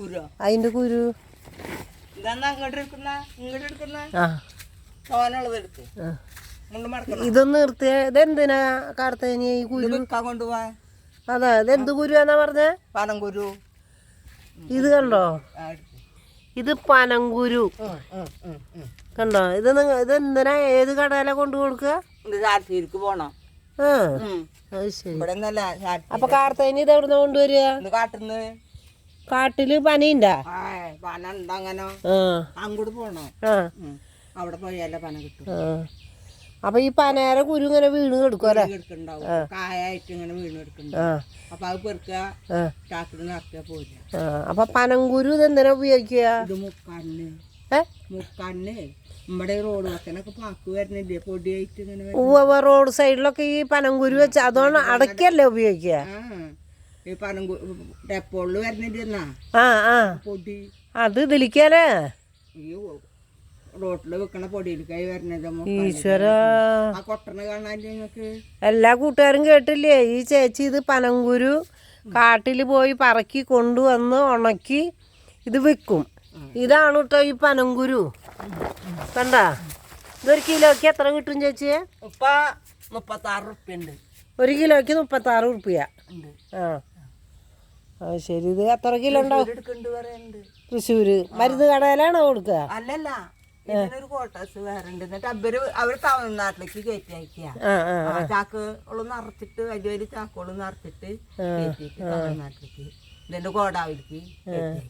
കുരോ? അതിന്റെ കുരു. ഇതെന്നാ നിർത്തിയ ഇതെന്തിനാ കാർത്തേനി ഈ കുരു? അതെ കൊണ്ടുപോവാ അതാ ഇതെന്ത് കുരുവാന്നാ പറഞ്ഞേ? പനങ്കുരു ഇത് കണ്ടോ? ഇത് പനങ്കുരു. കണ്ടോ? ഇത് നിങ്ങ ഇത് എന്തിനാ ഏത് കടയില കൊണ്ടു കൊടുക്കുക പോണോ. ആ. അത് ശരി. ഇവിടെ അപ്പൊ കാർത്തേനി ഇത് എവിടുന്ന കൊണ്ടുവരിക? കാട്ടുന്ന് കാട്ടിൽ പനിയുണ്ടാ? ആ പന ഉണ്ടോ അങ്ങനെ അങ്ങോട്ട് പോണോ? ആ. അവിടെ പോയാലേ പന കിട്ടും. അപ്പൊ ഈ പനേര കുരു ഇങ്ങനെ വീണ് കിടക്കുമല്ലേ കായായിട്ട് ഇങ്ങനെ വീണ് അപ്പൊ അത് പെറുക്കുക ചാക്കിൽ നിറക്കുക അപ്പൊ പനങ്കുരു ഇത് എന്തിനാ ഉപയോഗിക്കുക? ഇത് നമ്മുടെ റോഡ് വക്കനൊക്കെ പാക്ക് വരുന്നില്ലേ? പൊടിയായിട്ട് ഇങ്ങനെ വരും. ഉവ്വ് റോഡ് സൈഡിലൊക്കെ ഈ പനങ്കുരു വെച്ച് അതുകൊണ്ട് അടക്കല്ലേ ഉപയോഗിക്കുക? ഈ ഡെപ്പോളിൽ പൊടി. അത് ഈ റോട്ടിൽ വെക്കണ പൊടിയിലേക്കായി വരുന്നത് ഈശ്വര. ആ കൊട്ടണ കാണാൻ നിങ്ങൾക്ക്? എല്ലാ കൂട്ടുകാരും കേട്ടില്ലേ? ഈ ചേച്ചി ഇത് പനങ്കുരു കാട്ടിൽ പോയി പറക്കി കൊണ്ടുവന്ന് ഉണക്കി ഇത് വിൽക്കും ഇതാണ് കേട്ടോ ഈ പനങ്കുരു. കണ്ട? ഇതൊരു കിലോയ്ക്ക് എത്ര കിട്ടും ചേച്ചിയെ ഇപ്പൊ മുപ്പത്താറ് ഉണ്ട്. ഒരു കിലോയ്ക്ക് മുപ്പത്താറ് ഉറുപ്പ്യ. ആ. ശരി. ഇത് എത്ര കിലോ ഉണ്ടാവും തൃശ്ശൂര് മരുന്ന് കടയിലാണോ കൊടുക്കുക? അല്ലല്ല. ഇതിനൊരു ക്വാർട്ടേഴ്സ് വേറെ ഉണ്ട് എന്നിട്ട് അവർ അവർ തമിഴ്നാട്ടിലേക്ക് കയറ്റി അയക്കുക ആ ആ ആ. ചാക്കുകളും നിറച്ചിട്ട് വലിയ വലിയ ചാക്കുകളും നിറച്ചിട്ട് കയറ്റിയിട്ട് തമിഴ്നാട്ടിലേക്ക് ഇതിന്റെ ഗോഡാവിലേക്ക് കയറ്റി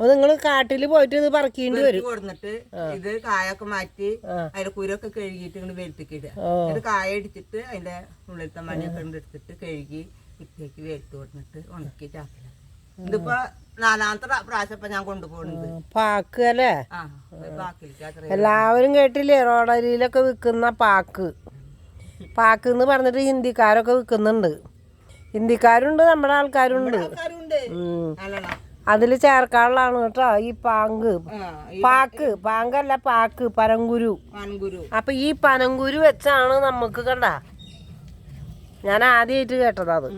നിങ്ങൾ കാട്ടിൽ പോയിട്ട് ഇത് പറക്കേണ്ടി വരും. കൊടുന്നിട്ട് ഇത് കായൊക്കെ മാറ്റി അതിന്റെ കുരൊക്കെ കഴുകിട്ട് ഇങ്ങനെ ഓ. കായ അടിച്ചിട്ട് അതിന്റെ ഉള്ളിലത്തെ മണിയൊക്കെ എടുത്തിട്ട് കഴുകി വൃത്തിയാക്കി വെളുത്ത് കൊടുത്തിട്ട് ഉണക്കി ചാക്കില ഇതിപ്പോ നാലാമത്തെ പ്രാ- പ്രാവശ്യം ഇപ്പൊ ഞാൻ കൊണ്ടുപോകുന്നത്. പാക്ക് അല്ലേ? ആ എല്ലാവരും കേട്ടില്ലേ റോഡരിയിലൊക്കെ വിൽക്കുന്ന പാക്ക്. പാക്ക് എന്ന് പറഞ്ഞിട്ട് ഹിന്ദിക്കാരൊക്കെ വിൽക്കുന്നുണ്ട്. ഹിന്ദിക്കാരുണ്ട് നമ്മുടെ ആൾക്കാരുണ്ട്. അതിൽ ചേർക്കാനുള്ളതാണ് കേട്ടോ ഈ പാങ്ക്. Pack പാങ്കല്ല pack പനങ്കുരു. അപ്പൊ ഈ പനങ്കുരു വെച്ചാണ് നമുക്ക് കണ്ട ഞാൻ ആദ്യമായിട്ട് കേട്ടതാണ് അത്